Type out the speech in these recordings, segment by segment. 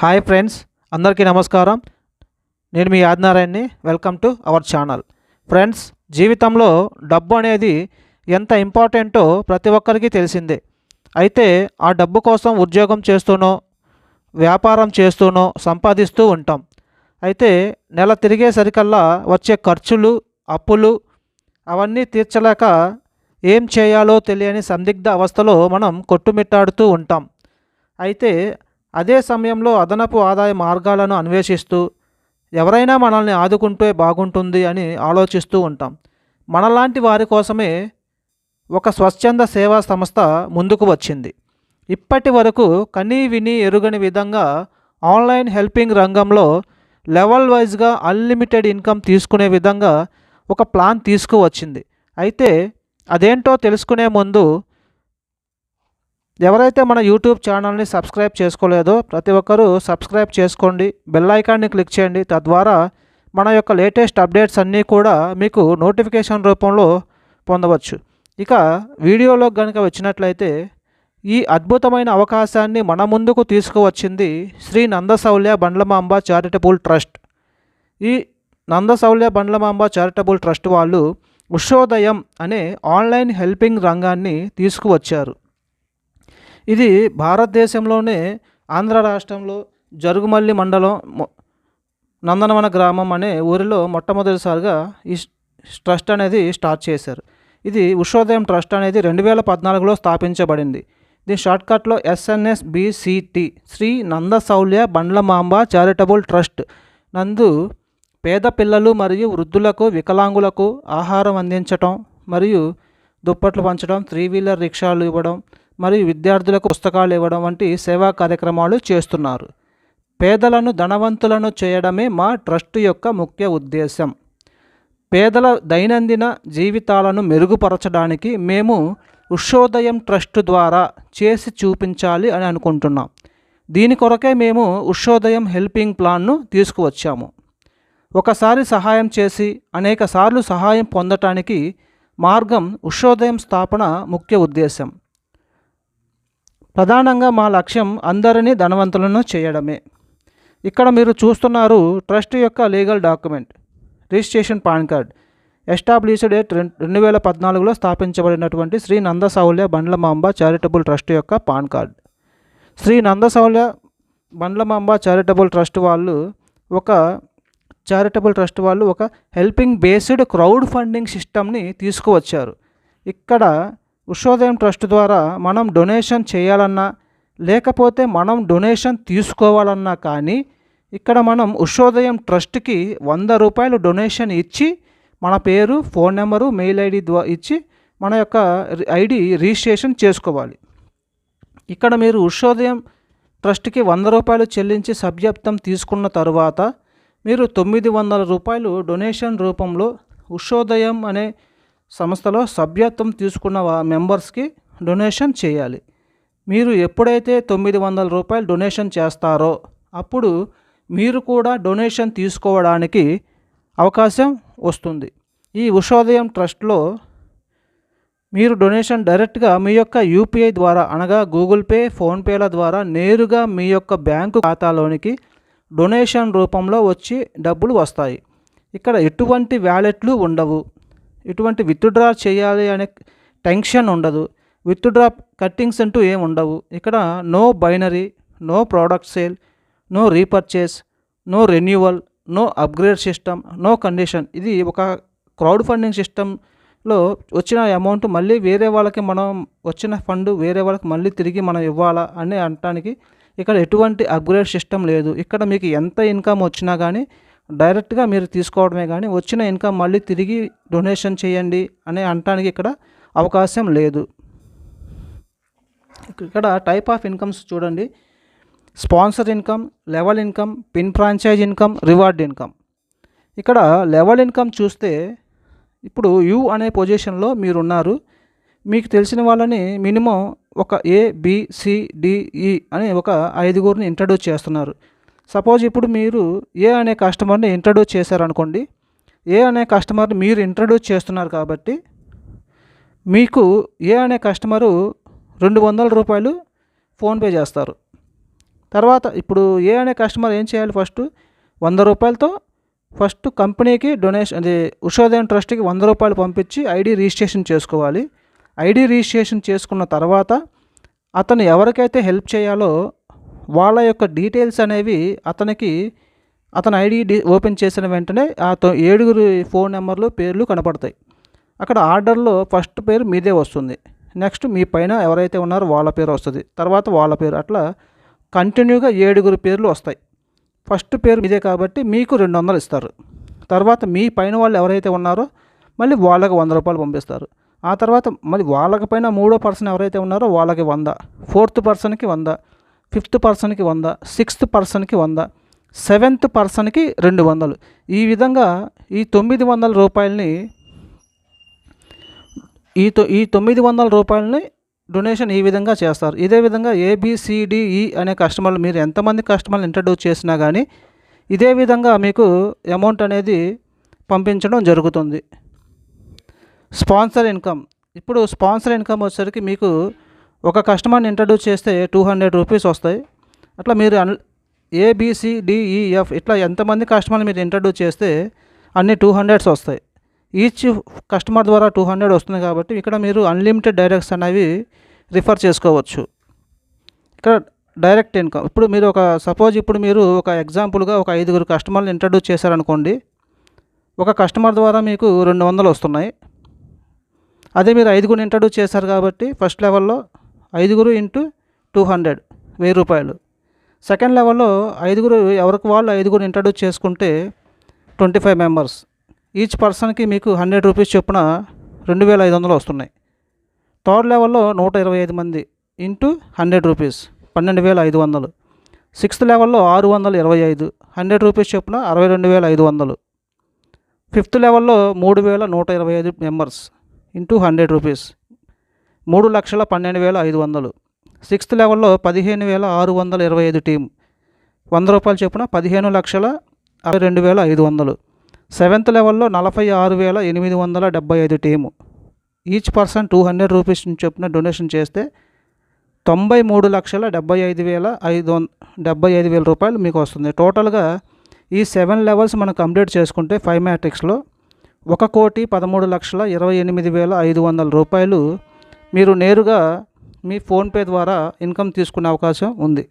Hi friends అందరికీ నమస్కారం. నేను మీ ఆదినారాయణ్ని welcome to our channel. Friends జీవితంలో డబ్బు అనేది ఎంత ఇంపార్టెంటో ప్రతి ఒక్కరికి తెలిసిందే. అయితే ఆ డబ్బు కోసం ఉద్యోగం చేస్తూనో వ్యాపారం చేస్తూనో సంపాదిస్తూ ఉంటాం. అయితే నెల తిరిగేసరికల్లా వచ్చే ఖర్చులు అప్పులు అవన్నీ తీర్చలేక ఏం చేయాలో తెలియని సందిగ్ధ అవస్థలో మనం కొట్టుమిట్టాడుతూ ఉంటాం. అయితే అదే సమయంలో అదనపు ఆదాయ మార్గాలను అన్వేషిస్తూ ఎవరైనా మనల్ని ఆదుకుంటే బాగుంటుంది అని ఆలోచిస్తూ ఉంటాం. మనలాంటి వారి కోసమే ఒక స్వచ్ఛంద సేవా సంస్థ ముందుకు వచ్చింది. ఇప్పటి వరకు కనీ విని ఎరుగని విధంగా ఆన్లైన్ హెల్పింగ్ రంగంలో లెవెల్ వైజ్గా అన్లిమిటెడ్ ఇన్కమ్ తీసుకునే విధంగా ఒక ప్లాన్ తీసుకువచ్చింది. అయితే అదేంటో తెలుసుకునే ముందు ఎవరైతే మన యూట్యూబ్ ఛానల్ని సబ్స్క్రైబ్ చేసుకోలేదో ప్రతి ఒక్కరూ సబ్స్క్రైబ్ చేసుకోండి బెల్ ఐకాన్ని క్లిక్ చేయండి. తద్వారా మన యొక్క లేటెస్ట్ అప్డేట్స్ అన్నీ కూడా మీకు నోటిఫికేషన్ రూపంలో పొందవచ్చు. ఇక వీడియోలో కనుక వచ్చినట్లయితే ఈ అద్భుతమైన అవకాశాన్ని మన ముందుకు తీసుకువచ్చింది శ్రీ నందసౌల్య బండ్లమాంబ చారిటబుల్ ట్రస్ట్. ఈ నందసౌల్య బండ్లమాంబ చారిటబుల్ ట్రస్ట్ వాళ్ళు ఉషోదయం అనే ఆన్లైన్ హెల్పింగ్ రంగాన్ని తీసుకువచ్చారు. ఇది భారతదేశంలోనే ఆంధ్ర రాష్ట్రంలో జరుగుమల్లి మండలం నందనవన గ్రామం అనే ఊరిలో మొట్టమొదటిసారిగా ఈ ట్రస్ట్ అనేది స్టార్ట్ చేశారు. ఇది ఉషోదయం ట్రస్ట్ అనేది రెండు వేల పద్నాలుగులో స్థాపించబడింది. దీని షార్ట్కట్లో SNS BCT Shri Nandasaulya Bandlamamba charitable trust నందు పేద పిల్లలు మరియు వృద్ధులకు వికలాంగులకు ఆహారం అందించటం మరియు దుప్పట్లు పంచడం త్రీ వీలర్ రిక్షాలు ఇవ్వడం మరియు విద్యార్థులకు పుస్తకాలు ఇవ్వడం వంటి సేవా కార్యక్రమాలు చేస్తున్నారు. పేదలను ధనవంతులను చేయడమే మా ట్రస్ట్ యొక్క ముఖ్య ఉద్దేశం పేదల దైనందిన జీవితాలను మెరుగుపరచడానికి మేము ఉషోదయం ట్రస్ట్ ద్వారా చేసి చూపించాలి అని అనుకుంటున్నాం. దీని కొరకే మేము ఉషోదయం హెల్పింగ్ ప్లాన్ను తీసుకువచ్చాము. ఒకసారి సహాయం చేసి అనేక సార్లు సహాయం పొందటానికి మార్గం ఉషోదయం స్థాపన ముఖ్య ఉద్దేశం ప్రధానంగా మా లక్ష్యం అందరినీ ధనవంతులను చేయడమే. ఇక్కడ మీరు చూస్తున్నారు ట్రస్ట్ యొక్క legal document registration PAN card established date రెండు రెండు వేల పద్నాలుగులో స్థాపించబడినటువంటి శ్రీ నందసౌల్య బండ్లమాంబ చారిటబుల్ ట్రస్ట్ యొక్క PAN card. Shri Nandasaulya Bandlamamba charitable trust వాళ్ళు ఒక చారిటబుల్ ట్రస్ట్ వాళ్ళు ఒక హెల్పింగ్ బేస్డ్ క్రౌడ్ ఫండింగ్ సిస్టమ్ని తీసుకువచ్చారు. ఇక్కడ ఉషోదయం ట్రస్ట్ ద్వారా మనం డొనేషన్ చేయాలన్నా లేకపోతే మనం డొనేషన్ తీసుకోవాలన్నా కానీ ఇక్కడ మనం ఉషోదయం ట్రస్ట్కి వంద రూపాయలు డొనేషన్ ఇచ్చి మన పేరు ఫోన్ నెంబరు మెయిల్ ఐడి ద్వా ఇచ్చి మన యొక్క ఐడి రిజిస్ట్రేషన్ చేసుకోవాలి. ఇక్కడ మీరు ఉషోదయం ట్రస్ట్కి వంద రూపాయలు చెల్లించి సభ్యత్వం తీసుకున్న తరువాత మీరు తొమ్మిది వందల రూపాయలు డొనేషన్ రూపంలో ఉషోదయం అనే సంస్థలో సభ్యత్వం తీసుకున్న మెంబర్స్కి డొనేషన్ చేయాలి. మీరు ఎప్పుడైతే తొమ్మిది వందల రూపాయలు డొనేషన్ చేస్తారో అప్పుడు మీరు కూడా డొనేషన్ తీసుకోవడానికి అవకాశం వస్తుంది. ఈ ఉషోదయం ట్రస్ట్లో మీరు డొనేషన్ డైరెక్ట్గా మీ యొక్క యూపీఐ ద్వారా అనగా గూగుల్ పే ఫోన్పేల ద్వారా నేరుగా మీ యొక్క బ్యాంకు ఖాతాలోనికి డొనేషన్ రూపంలో వచ్చి డబ్బులు వస్తాయి. ఇక్కడ ఎటువంటి వ్యాలెట్లు ఉండవు. ఇటువంటి విత్డ్రా చేయాలి అనే టెన్షన్ ఉండదు. విత్డ్రా కట్టింగ్స్ అంటూ ఏం ఉండవు. ఇక్కడ no binary no product sale no repurchase no renewal no upgrade system no condition ఇది ఒక క్రౌడ్ ఫండింగ్ సిస్టంలో వచ్చిన అమౌంట్ మళ్ళీ వేరే వాళ్ళకి మనం వచ్చిన ఫండ్ వేరే వాళ్ళకి మళ్ళీ తిరిగి మనం ఇవ్వాలా అని అనటానికి ఇక్కడ ఎటువంటి అప్గ్రేడ్ సిస్టమ్ లేదు. ఇక్కడ మీకు ఎంత ఇన్కమ్ వచ్చినా కానీ డైరెక్ట్గా మీరు తీసుకోవడమే కానీ వచ్చిన ఇన్కమ్ మళ్ళీ తిరిగి డొనేషన్ చేయండి అని అనటానికి ఇక్కడ అవకాశం లేదు. ఇక్కడ టైప్ ఆఫ్ ఇన్కమ్స్ చూడండి. Sponsor income level income pin franchise income reward income. ఇక్కడ లెవెల్ ఇన్కమ్ చూస్తే ఇప్పుడు యూ అనే పొజిషన్లో మీరు ఉన్నారు మీకు తెలిసిన వాళ్ళని మినిమం ఒక ఏ బి సి అని ఒక ఐదుగురిని ఇంట్రడ్యూస్ చేస్తున్నారు. సపోజ్ ఇప్పుడు మీరు ఏ అనే కస్టమర్ని ఇంట్రడ్యూస్ చేశారనుకోండి ఏ అనే కస్టమర్ని మీరు ఇంట్రడ్యూస్ చేస్తున్నారు కాబట్టి మీకు ఏ అనే కస్టమరు రెండు వందల రూపాయలు ఫోన్పే చేస్తారు. తర్వాత ఇప్పుడు ఏ అనే కస్టమర్ ఏం చేయాలి ఫస్ట్? వంద రూపాయలతో ఫస్ట్ కంపెనీకి డొనేషన్ అది ఉషోదయం ట్రస్ట్కి వంద రూపాయలు పంపించి ఐడి రిజిస్ట్రేషన్ చేసుకోవాలి. ఐడి రిజిస్ట్రేషన్ చేసుకున్న తర్వాత అతను ఎవరికైతే హెల్ప్ చేయాలో వాళ్ళ యొక్క డీటెయిల్స్ అనేవి అతనికి అతని ఐడి ఓపెన్ చేసిన వెంటనే ఆ ఏడుగురు ఫోన్ నెంబర్లు పేర్లు కనపడతాయి. అక్కడ ఆర్డర్లో ఫస్ట్ పేరు మీదే వస్తుంది. నెక్స్ట్ మీ పైన ఎవరైతే ఉన్నారో వాళ్ళ పేరు వస్తుంది. తర్వాత వాళ్ళ పేరు అట్లా కంటిన్యూగా ఏడుగురు పేర్లు వస్తాయి. ఫస్ట్ పేరు మీదే కాబట్టి మీకు రెండు వందలు ఇస్తారు. తర్వాత మీ పైన వాళ్ళు ఎవరైతే ఉన్నారో మళ్ళీ వాళ్ళకి వంద రూపాయలు పంపిస్తారు. ఆ తర్వాత మళ్ళీ వాళ్ళకి పైన మూడో పర్సన్ ఎవరైతే ఉన్నారో వాళ్ళకి వంద. ఫోర్త్ పర్సన్కి వంద. ఫిఫ్త్ పర్సన్కి వంద సిక్స్త్ పర్సన్కి వంద సెవెంత్ పర్సన్కి రెండు వందలు. ఈ విధంగా ఈ తొమ్మిది వందల రూపాయలని ఈ తొ ఈ తొమ్మిది వందల రూపాయలని డొనేషన్ ఈ విధంగా చేస్తారు. ఇదే విధంగా ఏబిసిడిఈ అనే కస్టమర్లు మీరు ఎంతమంది కస్టమర్లు ఇంట్రడ్యూస్ చేసినా కానీ ఇదే విధంగా మీకు అమౌంట్ అనేది పంపించడం జరుగుతుంది. Sponsor income. ఇప్పుడు స్పాన్సర్ ఇన్కమ్ వచ్చేసరికి మీకు ఒక కస్టమర్ని ఇంట్రడ్యూస్ చేస్తే టూ హండ్రెడ్ రూపీస్ వస్తాయి. అట్లా మీరు అన్ ఏబిసిడిఈఎఫ్ e, ఇట్లా ఎంతమంది కస్టమర్ని మీరు ఇంట్రడ్యూస్ చేస్తే అన్ని టూ హండ్రెడ్స్ వస్తాయి. ఈచ్ కస్టమర్ ద్వారా టూ హండ్రెడ్ వస్తుంది కాబట్టి ఇక్కడ మీరు అన్లిమిటెడ్ డైరెక్ట్స్ అనేవి రిఫర్ చేసుకోవచ్చు. ఇక్కడ డైరెక్ట్ ఇన్కమ్ ఇప్పుడు మీరు ఒక సపోజ్ ఇప్పుడు మీరు ఒక ఎగ్జాంపుల్గా ఒక ఐదుగురు కస్టమర్ని ఇంట్రడ్యూస్ చేశారనుకోండి ఒక కస్టమర్ ద్వారా మీకు రెండు వందలు వస్తున్నాయి. అదే మీరు ఐదుగురు ఇంట్రడ్యూస్ చేశారు కాబట్టి ఫస్ట్ లెవెల్లో ఐదుగురు ఇంటూ టూ హండ్రెడ్ వెయ్యి రూపాయలు. సెకండ్ లెవెల్లో ఐదుగురు ఎవరికి వాళ్ళు ఐదుగురు ఇంట్రడ్యూస్ చేసుకుంటే ట్వంటీ ఫైవ్ మెంబర్స్. ఈచ్ పర్సన్కి మీకు హండ్రెడ్ రూపీస్ చొప్పున రెండు వేల ఐదు వందలు వస్తున్నాయి. థర్డ్ లెవెల్లో నూట ఇరవై ఐదు మంది ఇంటూ హండ్రెడ్ రూపీస్ పన్నెండు వేల ఐదు వందలు. సిక్స్త్ లెవెల్లో ఆరు వందల ఇరవై ఐదు హండ్రెడ్ రూపీస్ చొప్పున అరవై రెండు వేల ఐదు వందలు. ఫిఫ్త్ లెవెల్లో మూడు వేల నూట ఇరవై ఐదు మెంబర్స్ ఇంటూ హండ్రెడ్ రూపీస్. మూడు లక్షల పన్నెండు వేల ఐదు వందలు. సిక్స్త్ లెవెల్లో పదిహేను వేల ఆరు వందల ఇరవై ఐదు టీం వంద రూపాయలు చొప్పున పదిహేను లక్షల అరవై రెండు వేల ఐదు వందలు. సెవెంత్ లెవెల్లో నలభై ఆరు వేల ఎనిమిది వందల డెబ్బై ఐదు team. Each person two hundred rupees చొప్పున డొనేషన్ చేస్తే తొంభై మూడు లక్షల డెబ్బై ఐదు వేల ఐదు వం డెబ్బై ఐదు వేల రూపాయలు మీకు వస్తుంది. టోటల్గా ఈ సెవెన్ లెవెల్స్ మనం కంప్లీట్ చేసుకుంటే ఫైవ్ మ్యాట్రిక్స్లో ఒక కోటి పదమూడు లక్షల ఇరవై ఎనిమిది వేల ఐదు వందల రూపాయలు మీరు నేరుగా మీ ఫోన్పే ద్వారా ఇన్కమ్ తీసుకునే అవకాశం ఉంది.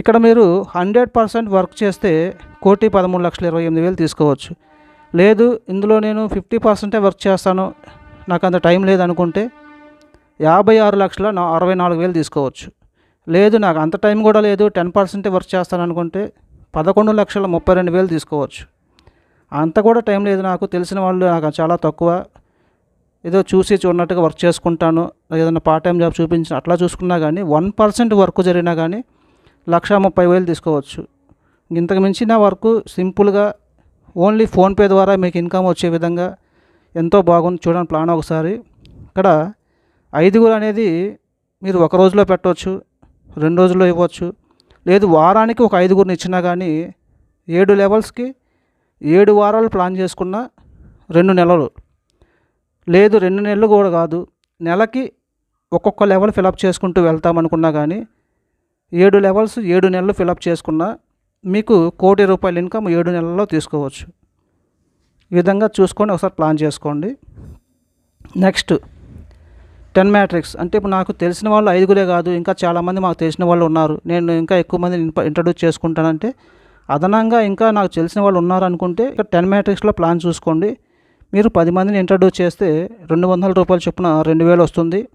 ఇక్కడ మీరు హండ్రెడ్ పర్సెంట్ వర్క్ చేస్తే కోటి పదమూడు లక్షల ఇరవై ఎనిమిది వేలు తీసుకోవచ్చు. లేదు ఇందులో నేను ఫిఫ్టీ పర్సెంటే వర్క్ చేస్తాను. నాకు అంత టైం లేదనుకుంటే యాభై ఆరు లక్షల అరవై నాలుగు వేలు తీసుకోవచ్చు. లేదు నాకు అంత టైం కూడా లేదు టెన్ పర్సెంటే వర్క్ చేస్తాను అనుకుంటే పదకొండు లక్షల ముప్పై రెండు వేలు తీసుకోవచ్చు. అంత కూడా టైం లేదు నాకు తెలిసిన వాళ్ళు నాకు చాలా తక్కువ. ఏదో చూసి చూడనట్టుగా వర్క్ చేసుకుంటాను ఏదైనా పార్ట్ టైం జాబ్ చూపించిన అట్లా చూసుకున్నా కానీ వన్ పర్సెంట్ వర్క్ జరిగినా కానీ లక్ష ముప్పై వేలు తీసుకోవచ్చు. ఇంతకు మించిన వర్క్ సింపుల్గా ఓన్లీ ఫోన్పే ద్వారా మీకు ఇన్కమ్ వచ్చే విధంగా ఎంతో బాగుంది. చూడండి ప్లాన్ ఒకసారి. ఇక్కడ ఐదుగురు అనేది మీరు ఒక రోజులో పెట్టవచ్చు రెండు రోజుల్లో ఇవ్వచ్చు. లేదు వారానికి ఒక ఐదుగురిని ఇచ్చినా కానీ ఏడు లెవెల్స్కి ఏడు వారాలు ప్లాన్ చేసుకున్న రెండు నెలలు. లేదు రెండు నెలలు కూడా కాదు. నెలకి ఒక్కొక్క లెవెల్ ఫిలప్ చేసుకుంటూ వెళ్తామనుకున్నా కానీ ఏడు లెవెల్స్ ఏడు నెలలు ఫిలప్ చేసుకున్నా మీకు కోటి రూపాయల ఇన్కమ్ ఏడు నెలల్లో తీసుకోవచ్చు. ఈ విధంగా చూసుకొని ఒకసారి ప్లాన్ చేసుకోండి. Next ten matrix. అంటే ఇప్పుడు నాకు తెలిసిన వాళ్ళు ఐదుగురే కాదు ఇంకా చాలామంది మాకు తెలిసిన వాళ్ళు ఉన్నారు. నేను ఇంకా ఎక్కువ మందిని ఇంట్రడ్యూస్ చేసుకుంటానంటే అదనంగా ఇంకా నాకు తెలిసిన వాళ్ళు ఉన్నారు అనుకుంటే ఇక టెన్ మ్యాట్రిక్స్లో ప్లాన్ చూసుకోండి. మీరు పది మందిని ఇంట్రడ్యూస్ చేస్తే రెండు వందల రూపాయలు చొప్పున రెండు వేలు వస్తుంది.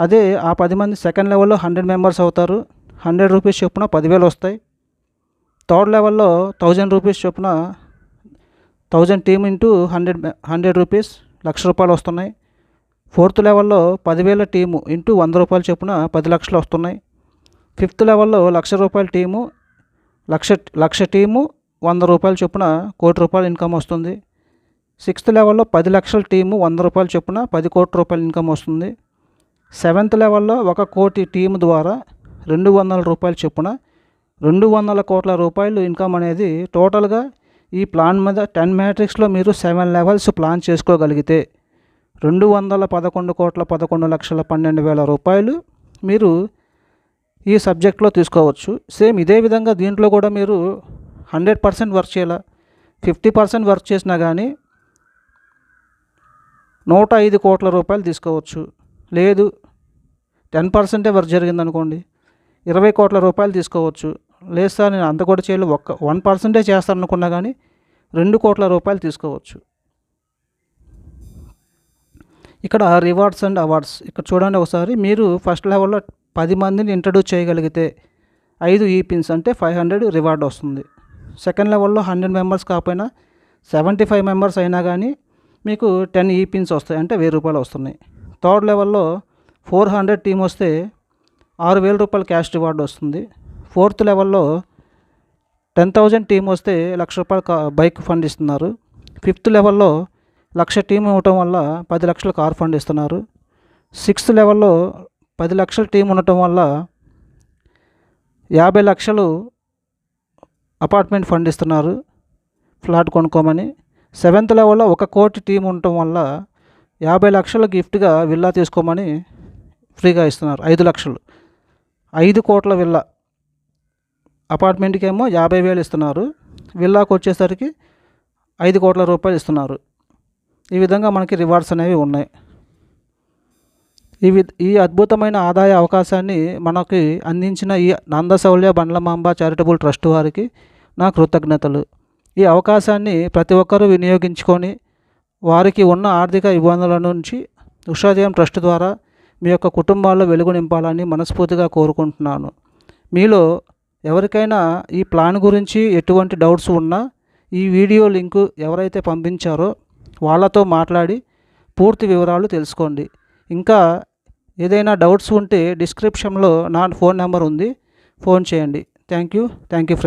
అదే ఆ పది మంది సెకండ్ లెవెల్లో హండ్రెడ్ మెంబర్స్ అవుతారు. హండ్రెడ్ రూపీస్ చొప్పున పదివేలు వస్తాయి. థర్డ్ లెవెల్లో థౌజండ్ రూపీస్ చొప్పున thousand team into hundred hundred rupees lakh రూపాయలు వస్తున్నాయి. ఫోర్త్ లెవెల్లో పదివేల టీము ఇంటూ వంద రూపాయలు చొప్పున పది లక్షలు వస్తున్నాయి. ఫిఫ్త్ లెవెల్లో లక్ష రూపాయల టీము లక్ష లక్ష టీము వంద రూపాయల చొప్పున కోటి రూపాయల ఇన్కమ్ వస్తుంది. సిక్స్త్ లెవెల్లో పది లక్షల టీము వంద రూపాయలు చొప్పున పది కోట్ల రూపాయల ఇన్కమ్ వస్తుంది. సెవెంత్ లెవెల్లో ఒక కోటి టీము ద్వారా రెండు వందల రూపాయల చొప్పున రెండు వందల కోట్ల రూపాయలు ఇన్కమ్ అనేది టోటల్గా ఈ ప్లాన్ మీద టెన్ మ్యాట్రిక్స్లో మీరు సెవెన్ లెవెల్స్ ప్లాన్ చేసుకోగలిగితే రెండు వందల పదకొండు కోట్ల పదకొండు లక్షల పన్నెండు వేల రూపాయలు మీరు ఈ సబ్జెక్ట్లో తీసుకోవచ్చు. సేమ్ ఇదే విధంగా దీంట్లో కూడా మీరు హండ్రెడ్ పర్సెంట్ వర్క్ చేయాల? ఫిఫ్టీ పర్సెంట్ వర్క్ చేసినా కానీ నూట ఐదు కోట్ల రూపాయలు తీసుకోవచ్చు. లేదు టెన్ పర్సెంటే వర్క్ జరిగింది అనుకోండి ఇరవై కోట్ల రూపాయలు తీసుకోవచ్చు. లేదు సార్ నేను అంత కూడా చేయలేదు. ఒక్క వన్ పర్సెంటే చేస్తాను అనుకున్నా కానీ రెండు కోట్ల రూపాయలు తీసుకోవచ్చు. ఇక్కడ రివార్డ్స్ అండ్ అవార్డ్స్. ఇక్కడ చూడండి ఒకసారి మీరు ఫస్ట్ లెవెల్లో పది మందిని ఇంట్రడ్యూస్ చేయగలిగితే ఐదు ఈ పిన్స్ అంటే ఫైవ్ హండ్రెడ్ రివార్డ్ వస్తుంది. సెకండ్ లెవెల్లో హండ్రెడ్ మెంబర్స్ కాకపోయినా సెవెంటీ ఫైవ్ మెంబర్స్ అయినా కానీ మీకు టెన్ ఈ పిన్స్ వస్తాయి అంటే వెయ్యి రూపాయలు వస్తున్నాయి. థర్డ్ లెవెల్లో ఫోర్ హండ్రెడ్ టీం వస్తే ఆరు వేల రూపాయలు క్యాష్ రివార్డ్ వస్తుంది. ఫోర్త్ లెవెల్లో టెన్ థౌజండ్ టీం వస్తే లక్ష రూపాయలు బైక్ ఫండ్ ఇస్తున్నారు. ఫిఫ్త్ లెవెల్లో లక్ష టీం ఇవ్వటం వల్ల పది లక్షల కార్ ఫండ్ ఇస్తున్నారు. సిక్స్త్ లెవెల్లో పది లక్షల టీం ఉండటం వల్ల యాభై లక్షలు అపార్ట్మెంట్ ఫండ్ ఇస్తున్నారు. ఫ్లాట్ కొనుక్కోమని. సెవెంత్ లెవెల్లో ఒక కోటి టీం ఉండటం వల్ల యాభై లక్షల గిఫ్ట్గా విల్లా తీసుకోమని ఫ్రీగా ఇస్తున్నారు. ఐదు లక్షలు. ఐదు కోట్ల విల్లా. అపార్ట్మెంట్కి ఏమో యాభై వేలు ఇస్తున్నారు. విల్లాకు వచ్చేసరికి ఐదు కోట్ల రూపాయలు ఇస్తున్నారు. ఈ విధంగా మనకి రివార్డ్స్ అనేవి ఉన్నాయి. ఈ వి ఈ అద్భుతమైన ఆదాయ అవకాశాన్ని మనకి అందించిన ఈ నందశౌల్య బండ్లమాంబ చారిటబుల్ ట్రస్ట్ వారికి నా కృతజ్ఞతలు. ఈ అవకాశాన్ని ప్రతి ఒక్కరూ వినియోగించుకొని వారికి ఉన్న ఆర్థిక ఇబ్బందుల నుంచి ఉషాదయం ట్రస్ట్ ద్వారా మీ యొక్క కుటుంబాల్లో వెలుగు నింపాలని మనస్ఫూర్తిగా కోరుకుంటున్నాను. మీలో ఎవరికైనా ఈ ప్లాన్ గురించి ఎటువంటి డౌట్స్ ఉన్నా ఈ వీడియో లింకు ఎవరైతే పంపించారో వాళ్ళతో మాట్లాడి పూర్తి వివరాలు తెలుసుకోండి. ఇంకా ఏదైనా డౌట్స్ ఉంటే డిస్క్రిప్షన్లో నా ఫోన్ నెంబర్ ఉంది. ఫోన్ చేయండి. Thank you. Thank you friends.